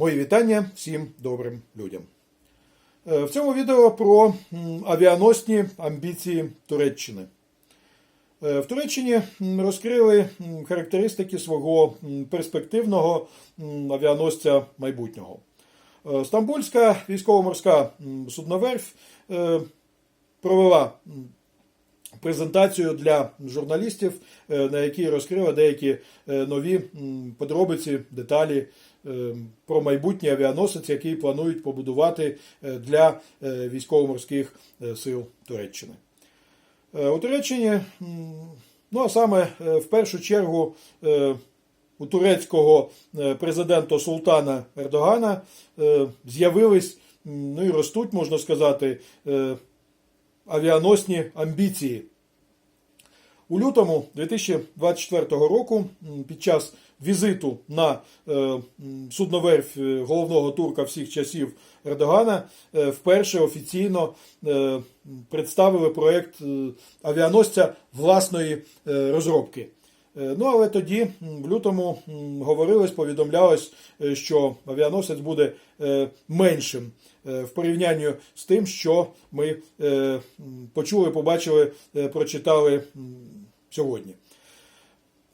Мої вітання всім добрим людям. Е, В цьому відео про авіаносні амбіції Туреччини. Е, В Туреччині розкрили характеристики свого перспективного авіаносця майбутнього. Е, Стамбульська військово-морська судноверфь провела презентацію для журналістів, на якій розкрила деякі нові подробиці, деталі про майбутній авіаносець, який планують побудувати е, для е, військово-морських е, сил Туреччини. У Туреччині, ну а саме в першу чергу у турецького президента Султана Ердогана з'явились, ну і ростуть, можна сказати, авіаносні амбіції. У лютому 2024 року під час візиту на судноверф судноверфь е, головного турка всіх часів Ердогана е, вперше офіційно е, представили проєкт е, авіаносця власної е, розробки. Е, Ну, але тоді, в лютому, говорилось, повідомлялось, е, що авіаносець буде е, меншим в порівнянні з тим, що ми почули, побачили, прочитали сьогодні.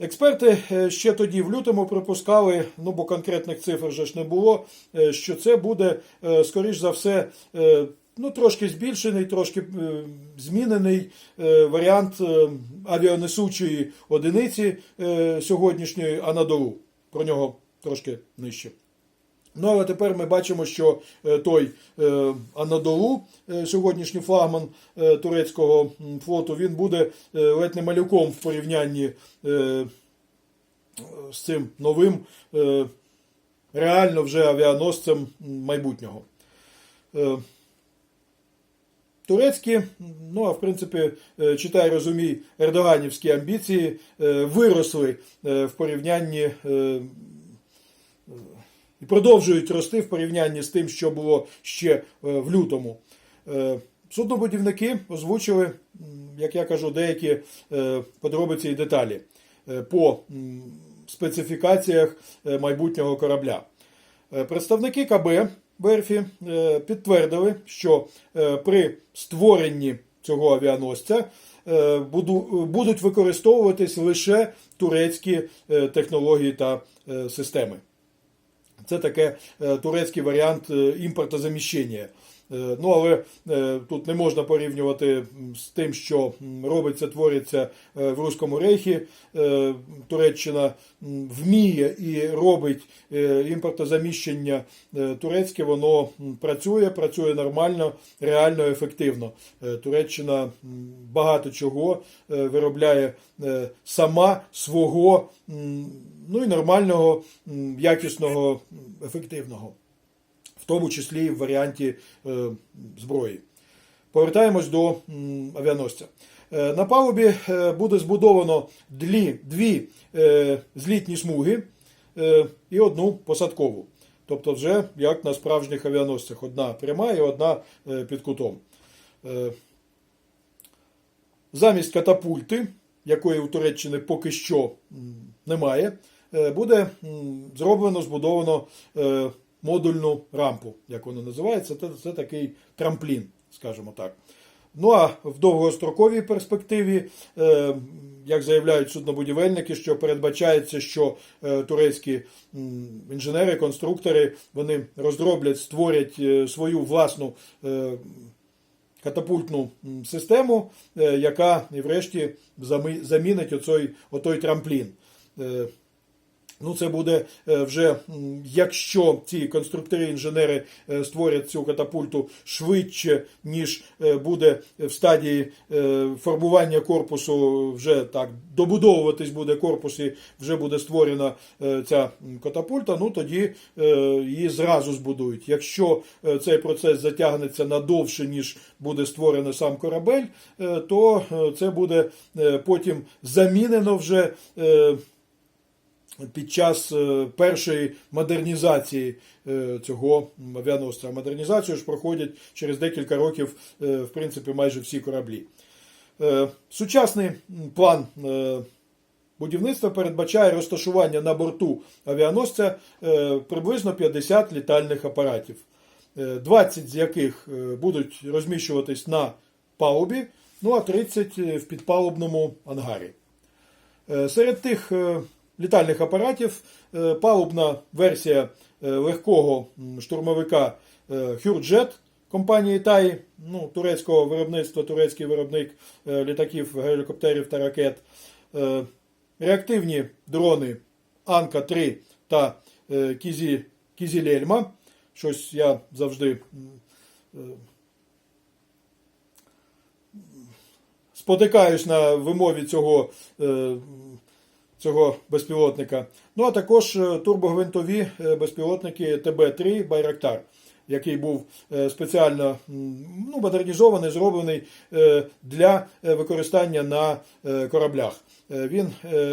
Експерти ще тоді в лютому припускали, ну бо конкретних цифр же ж не було, що це буде, скоріш за все, ну трошки збільшений, трошки е, змінений е, варіант е, авіанесучої одиниці сьогоднішньої Анадолу. Про нього трошки нижче. Ну, але тепер ми бачимо, що той Анадолу, сьогоднішній флагман турецького флоту, він буде ледь не малюком в порівнянні з цим новим, реально вже авіаносцем майбутнього. Турецькі, ну а в принципі, е, читай, розумій, ердоганівські амбіції е, виросли е, в порівнянні і продовжують рости в порівнянні з тим, що було ще в лютому. Суднобудівники озвучили, як я кажу, деякі подробиці і деталі по специфікаціях майбутнього корабля. Представники КБ Верфі е, підтвердили, що е, при створенні цього авіаносця е, будуть використовуватись лише турецькі технології та системи. Це таке турецький варіант імпортозаміщення. Е, Ну, але е, тут не можна порівнювати з тим, що робиться, твориться е, в Руському рейхі. Туреччина вміє і робить імпортозаміщення турецьке, воно працює, працює нормально, реально ефективно. Туреччина багато чого виробляє сама свого, ну і нормального, якісного, ефективного тому числі і в варіанті е, зброї. Повертаємось до авіаносця. Е, на палубі е, буде збудовано дві, злітні смуги і одну посадкову. Тобто, вже як на справжніх авіаносцях: одна пряма і одна під кутом. Замість катапульти, якої у Туреччини поки що немає, буде зроблено, збудовано модульну рампу, як воно називається. Це, це такий трамплін, скажімо так. Ну а в довгостроковій перспективі, е, як заявляють суднобудівельники, що передбачається, що е, турецькі інженери, конструктори вони розроблять, створять е, свою власну катапультну систему, яка і врешті замінить оцей, отой трамплін. Ну, це буде е, вже, якщо ці конструктори-інженери е, створять цю катапульту швидше, ніж е, буде в стадії формування корпусу, вже так добудовуватись буде корпус і вже буде створена ця катапульта, ну тоді її зразу збудують. Якщо цей процес затягнеться надовше, ніж буде створений сам корабель, то це буде потім замінено вже. Під час е, першої модернізації е, цього авіаносця. Модернізацію ж проходять через декілька років, е, в принципі, майже всі кораблі. Сучасний план Будівництво передбачає розташування на борту авіаносця приблизно 50 літальних апаратів, е, 20 з яких будуть розміщуватись на палубі, ну а 30 в підпалубному ангарі. Серед тих літальних апаратів е, палубна версія е, легкого штурмовика е, Хюрджет компанії Таї, ну, турецького виробництва, турецький виробник літаків, гелікоптерів та ракет. Реактивні дрони Анка-3 та Кізі, Кізілельма. Щось я завжди спотикаюсь на вимові цього, цього безпілотника. Ну а також е, турбогвинтові е, безпілотники ТБ-3 Байрактар, який був е, спеціально ну, модернізований, зроблений для використання на кораблях. Він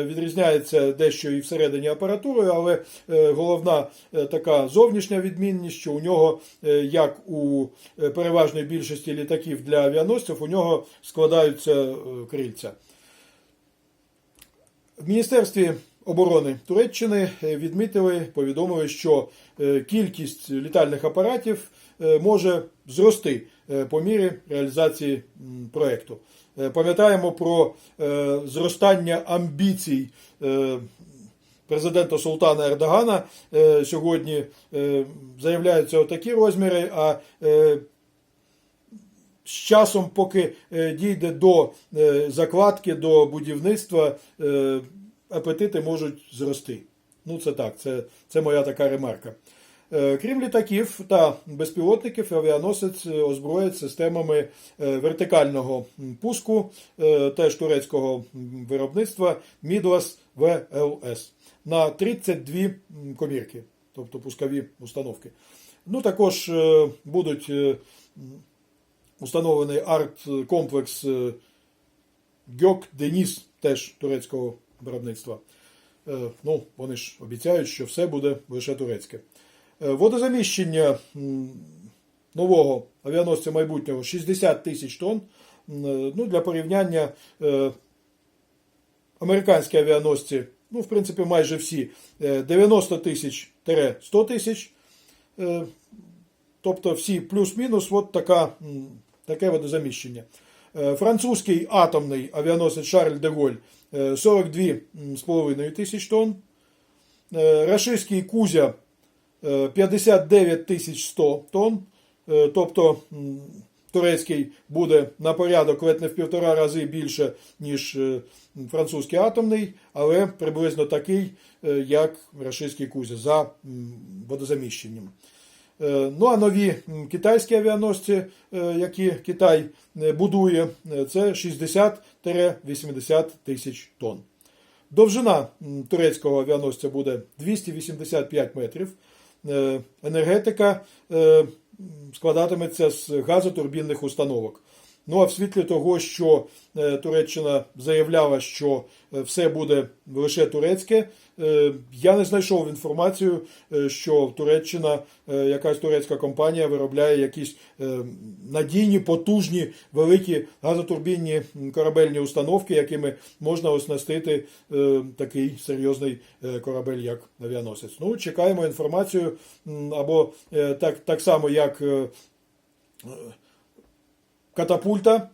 відрізняється дещо і всередині апаратурою, але головна така зовнішня відмінність, що у нього, як у переважної більшості літаків для авіаносців, у нього складаються крильця. В Міністерстві оборони Туреччини е, відмітили, повідомили, що е, кількість літальних апаратів е, може зрости по мірі реалізації. Е, Пам'ятаємо про зростання амбіцій президента Султана Ердогана. Сьогодні заявляються отакі розміри, а з часом, поки е, дійде до е, закладки, до будівництва, е, апетити можуть зрости. Ну, це так, це, це моя така ремарка. Крім літаків та безпілотників, авіаносець озброїть системами вертикального пуску, теж турецького виробництва Midlas VLS на 32 комірки, тобто пускові установки. Ну, також будуть установлений арт-комплекс е, Гьок Деніс, теж турецького виробництва. Е, Ну, вони ж обіцяють, що все буде лише турецьке. Е, Водозаміщення нового авіаносця майбутнього 60 тисяч тонн. Ну, для порівняння американські авіаносці, ну, в принципі, майже всі, е, 90 тисяч 100 тисяч. Е, Тобто всі плюс-мінус, от така, таке водозаміщення. Е, Французький атомний авіаносець Шарль де Голь е, 42,5 тисяч тонн. Е, Рашистський Кузя е, 59 тисяч 100 тонн. Е, Тобто турецький буде на порядок ледь не в півтора рази більше, ніж е, французький атомний, але приблизно такий, е, як рашистський Кузя за водозаміщенням. Е, Ну а нові китайські авіаносці, е, які Китай е, будує, це 60-80 тисяч тонн. Довжина турецького авіаносця буде 285 метрів. Енергетика складатиметься з газотурбінних установок. Ну а в світлі того, що е, Туреччина заявляла, що е, все буде лише турецьке, е, я не знайшов інформацію, що Туреччина, якась турецька компанія виробляє якісь надійні, потужні, великі газотурбінні корабельні установки, якими можна оснастити такий серйозний корабель, як авіаносець. Ну, чекаємо інформацію або так, так само, як. Катапульта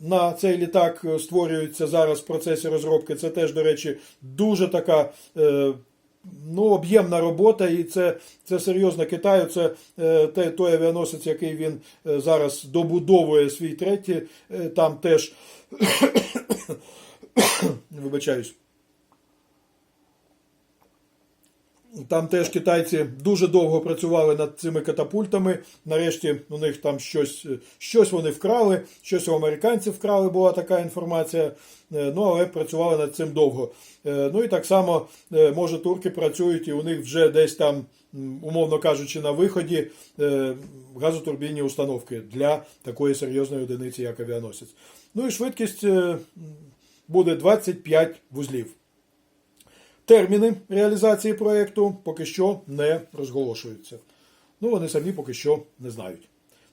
на цей літак е, створюється зараз в процесі розробки. Це теж, до речі, дуже така. е, Ну, об'ємна робота, і це, це серйозно Китаю. Це е, те- той авіаносець, який він зараз добудовує свій третій. Там теж вибачаюсь. Там теж китайці дуже довго працювали над цими катапультами. Нарешті у них там щось, щось вони вкрали, щось у американців вкрали, була така інформація. Е, Ну, але працювали над цим довго. Е, Ну і так само, е, може, турки працюють, і у них вже десь там, умовно кажучи, на виході е, газотурбінні установки для такої серйозної одиниці, як авіаносець. Ну і швидкість е, буде 25 вузлів. Терміни реалізації проєкту поки що не розголошуються. Ну, вони самі поки що не знають.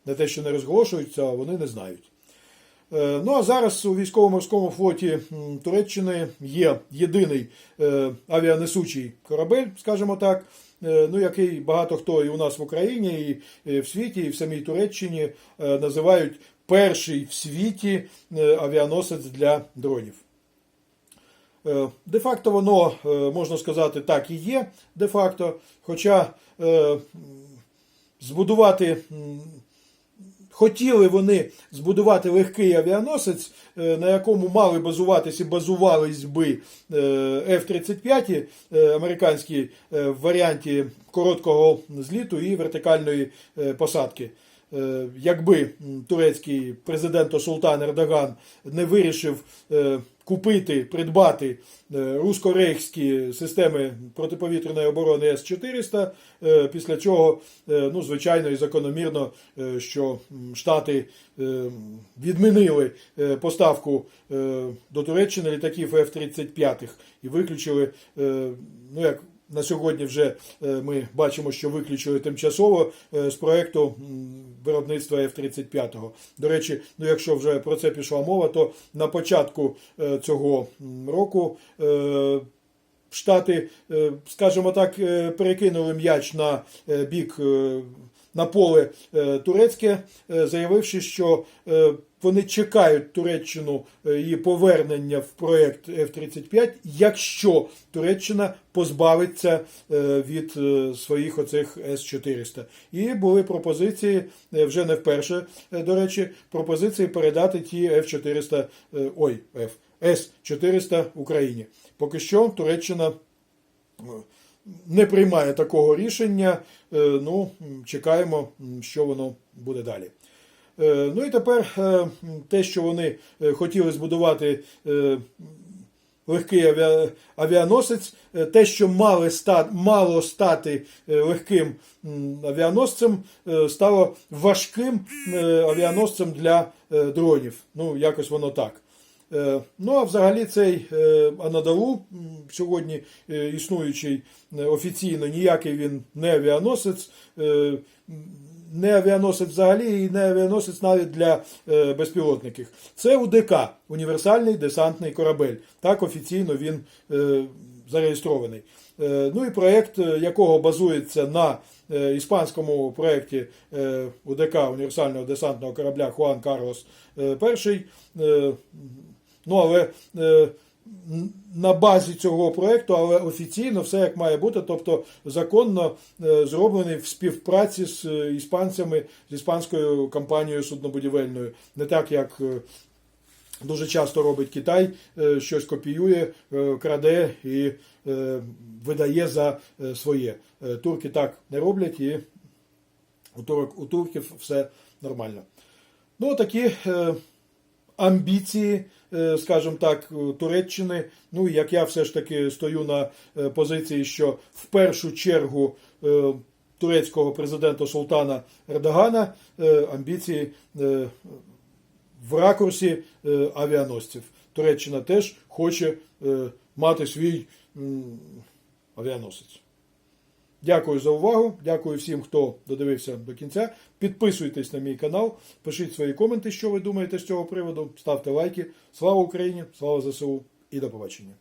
Не те, що не розголошуються, а вони не знають. Е, Ну а зараз у військово-морському флоті Туреччини є єдиний е, авіанесучий корабель, скажімо так, е, ну який багато хто і у нас в Україні, і в світі, і в самій Туреччині називають перший в світі авіаносець для дронів. Е, Де-факто воно, е, можна сказати, так і є, де-факто. Хоча е, збудувати, хотіли вони збудувати легкий авіаносець, на якому мали базуватися і базувались би е, F-35 е, американські в варіанті короткого зліту і вертикальної посадки. Е, Якби турецький президент Султан Ердоган не вирішив е, купити, придбати е, русько-рейхські системи протиповітряної оборони С-400, е, після чого, ну, звичайно, і закономірно, що Штати відмінили поставку до Туреччини літаків F-35 і виключили, ну як на сьогодні вже е, ми бачимо, що виключили тимчасово е, з проекту виробництва F-35. До речі, ну якщо вже про це пішла мова, то на початку е, цього року Штати, скажімо так, перекинули м'яч на бік на поле е, турецьке, е, заявивши, що е, вони чекають Туреччину її повернення в проект F-35, якщо Туреччина позбавиться від своїх оцих С-400. І були пропозиції вже не вперше, до речі, пропозиції передати ті F-400, е, ой, F, С-400 Україні. Поки що Туреччина не приймає такого рішення. Е, Ну, чекаємо, що воно буде далі. Е, Ну і тепер е, те, що вони хотіли збудувати легкий авіаносець, те, що мали ста, мало стати легким авіаносцем, стало важким авіаносцем для дронів. Ну, якось воно так. Е, Ну, а взагалі цей е, Анадолу, сьогодні е, існуючий офіційно, ніякий він не авіаносець, не авіаносець взагалі і не авіаносець навіть для безпілотників. Це УДК, універсальний десантний корабель. Так офіційно він зареєстрований. Ну і проєкт, якого базується на іспанському проєкті УДК універсального десантного корабля Хуан Карлос І. Ну, але е, на базі цього проєкту, але офіційно все як має бути, тобто законно е, зроблений в співпраці з е, іспанцями, з іспанською компанією суднобудівельною. Не так, як е, дуже часто робить Китай, е, щось копіює, е, краде і видає за своє. Турки так не роблять, і у турок, у турків все нормально. Ну, такі амбіції, скажімо так, е, Туреччини. Ну, і як я все ж таки стою на е, позиції, що в першу чергу е, турецького президента Султана Ердогана е, амбіції е, в ракурсі е, авіаносців. Туреччина теж хоче е, мати свій авіаносець. Дякую за увагу. Дякую всім, хто додивився до кінця. Підписуйтесь на мій канал, пишіть свої коменти, що ви думаєте з цього приводу. Ставте лайки. Слава Україні! Слава ЗСУ і до побачення!